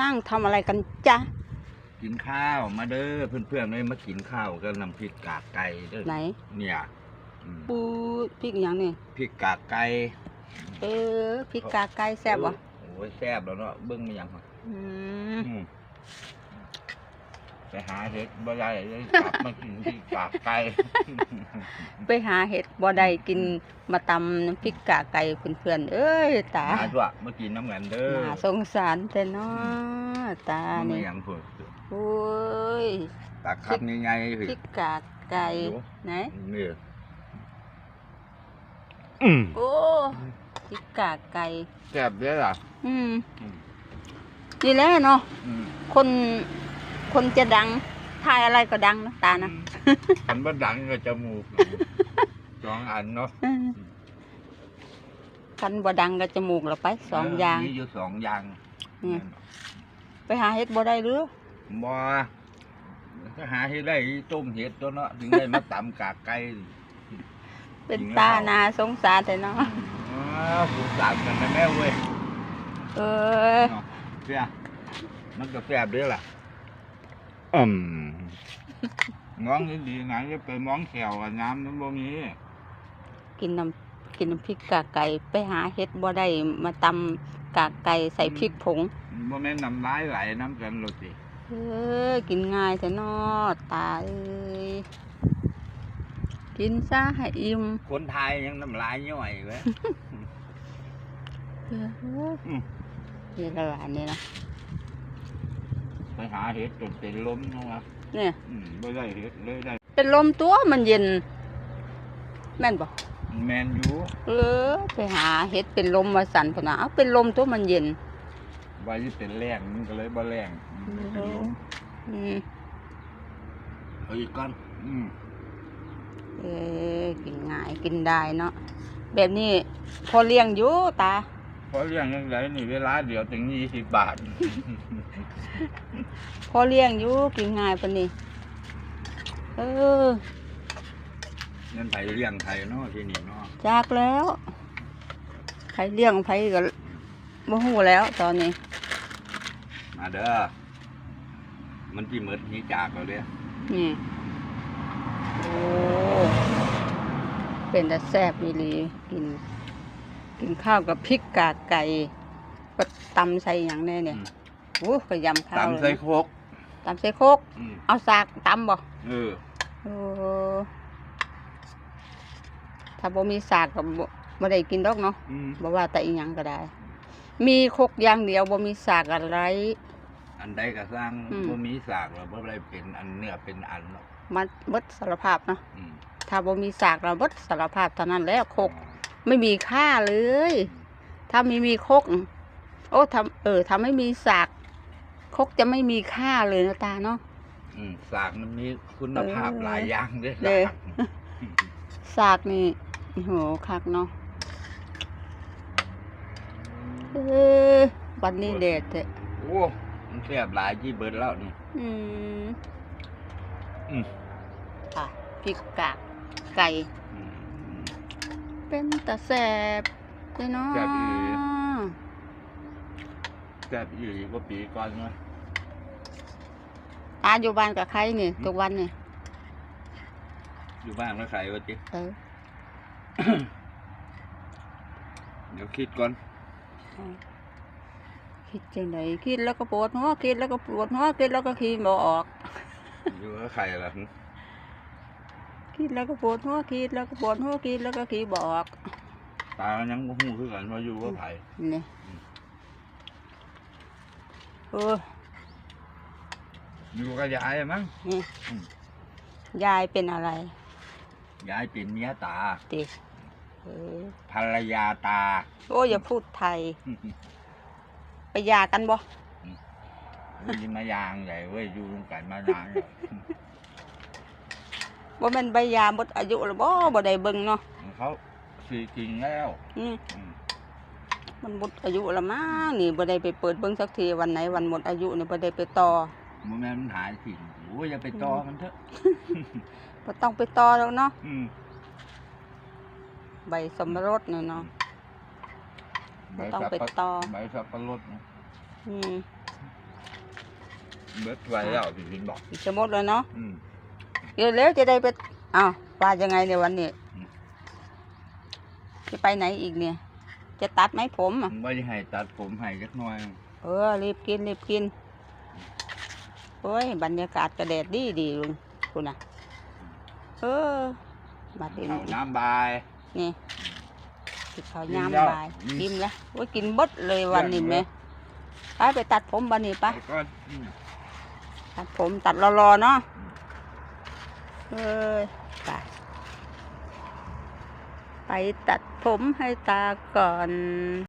นั่งทำอะไรกันจ๊ะ กินข้าวมาเด้อเพื่อนๆเลยมากินข้าวกับน้ำพริกกากไก่เด้อไหน เนี่ยอืมปูพริกอย่างนี่พริกกากไก่เออพริกกาไก่แซ่บวะโอ้ยแซ่บแล้วเนาะเบิ้งมันยังอืมอืม ไปหาเห็ดบ่ได้เลยกลับมากินพริกกากไก่ ไปหาเห็ดบ่ได้กินมาตำน้ำพริกกาไก่เพื่อนๆเอ้ยตาหาตัวมากินน้ำกันเด้อน่าสงสารแต่น้อตามันนี่ยังเพิ่นโอ้ยตักคำยังไงพริกกาไก่ดูไหนนี่อืมโอ้พริกกาไก่แซ่บเด้อล่ะอืมอืมนี่แหละเนาะ อืมคน คนจะดังทายอะไรก็ดังนะตานะอันบ่ดังก็จมูกสองอันเนาะอืมกันบ่ดังก็จมูกเราไปสองอย่างมีอยู่สองอย่างอืมไปหาเห็ดบ่ได้หรือบ่ถ้าหาเฮ็ดได้ต้มเห็ดตัวเนาะถึงได้มาตำกากไก่เป็นจริงตาหรือเปล่านาสงสารแต่เนาะอ๋อผูกสามกันนะแม่เว้ยเออเนาะเสียมันก็แซ่บเด้อล่ะ อืมมองดีๆนะจะไปมองแขวกับน้ำมันบ่มีกินน้ำกินน้ำพริกกากไก่ไปหาเห็ดบ่ได้มาตำกากไก่ใส่พริกผงบ่แม่นน้ำลายไหลน้ำกันโลดสิเออกินง่ายแต่นอตาเอ้ยกินซะให้อิ่มคนไทยยังน้ำลายย่อยเว้ยเอออืมนี่ละหลานนี่นะไป หาเห็ดจนเป็นลมนะครับเนี่ยอืมบ่ได้เห็ดเลยได้ เป็นลมตัวมันเย็น แม่นบ่แมนอยู่เออไปหาเห็ดเป็นลมมาสั่นพนนะเอาเป็นลมตัวมันเย็น ว่าสิเป็นแรงมันก็เลยบ่แรงอืมเป็นลมอืมเอาอีกก่อนอืมเออกินง่ายกินได้เนาะแบบนี้พอเลี้ยงอยู่ตา เพราะเรื่องยังไงนี่เวลาเดี๋ยวถึงยี่สิบบาท พอเลี้ยงอยู่กินง่ายปานนี้เออเงินไผเลี้ยงไผเนาะที่นี่เนาะจากแล้วใครเลี้ยงไผก็บ่ฮู้แล้วตอนนี้ มาเด้อมันที่หมดนี้จากแล้วเด้อนี่โอ้เป็นแต่แซ่บอีหลีกิน กินข้าวกับพริกกากไก่ก็ตำใส่หยังแน่เนี่ยอืมโอ้ก็ยำข้าวตำใส่เลยโคกตำใส่โคก อืมเอาสากตำบ่เออโอ้ถ้าบ่มีสากก็บ่บ่ได้กินดอกเนาะอืมบ่ว่าแต่อีหยังก็ได้ มีโคกอย่างเดียวบ่มีสากอะไร อันใดก็สร้างอืม บ่มีสากแล้วบ่ได้เป็นอันเนื้อเป็นอันเนาะมันเบิดสารภาพเนาะ อืมถ้าบ่มีสากเราเบิดสารภาพเท่านั้นแหล้วโคก ไม่มีค่าเลย ถ้าไม่มีโคก โอ้ทำเออถ้าไม่มีสากโคกจะไม่มีค่าเลยนะตาเนาะอืมสากมันมีคุณภาพเออหลายอย่างเด้อเด้อสากสากนี่โอ้โหคักเนาะเออวันนี้เด็ดเถอะโอ้มันแซ่บหลายที่เบิดแล้วนี่ อืมอืมค่ะพริกกากไก่อืม เป็นตาแสบเลยเนาะแซ่บอีหลี แซ่บอยู่กว่าปีก่อนเนาะตาอยู่บ้านกับใครนี่ทุกวันนี่อยู่บ้านแล้วใครวะจิเออเดี๋ยวคิดก่อนคิดจังไดคิดแล้วก็ปวดหัวคิดแล้วก็ปวดหัวคิดแล้วก็ขี้บ่ออก อยู่กับใครล่ะหึ คิดแล้วก็ปวดหัวคิดแล้วก็ปวดหัวคิดแล้วก็ขี้บ่ออกตายังบ่ฮู้คือกันว่าอยู่กับไผนี่เอออยู่กับยายมั้งนี่อืมยายเป็นอะไร ยายเป็นเมียตาติเออภรรยาตา โอ้อย่าพูดไทย ไปหยากันบ่เว้ยมายางใหญ่เว้ยอยู่ร่วมกันมานานแล้ว บ่แม่นใบยาหมดอายุแล้วบ่บ่ได้เบิ่งเนาะเขาสีจริงแล้วนี่อืมมันหมดอายุแล้วมั้งนี่บ่ได้ไปเปิดเบิ่งสักทีวันไหนวันหมดอายุนี่บ่ได้ไปต่อโมแม่นมันหายสิ่งโอ้ยอย่าไปต่อมันเถอะบ่ต้องไปต่อแล้วเนาะอืมใบสมรสนี่เนาะบ่ต้องไปต่อใบสับปะรดนะอืมเบิดไว้แล้วพี่พินบอกอีกจะหมดเลยเนาะ อืมเดี๋ยวแล้วจะได้ไปอ้าวว่ายังไงเนี่ยวันนี้อืมจะไปไหนอีกเนี่ย จะตัดไหมผมอะผมว่าจะให้ตัดผมให้จักหน่อย เออรีบกินรีบกินโอ้ยบรรยากาศกระแดดดีดีลุงคุณน่ะเออบัดนี้เอาน้ำบายนี่กินข้าวกินยามแล้วบ่ายอืมกินแล้วโอ้ยกินเบดเลยวันนี้เกลี้แม่ยงไปไปตัดผมบันนี้ปะแล้วก็อืมตัดผมตัดรอๆเนาะ เอ้ยไปไปตัดผมให้ตาก่อน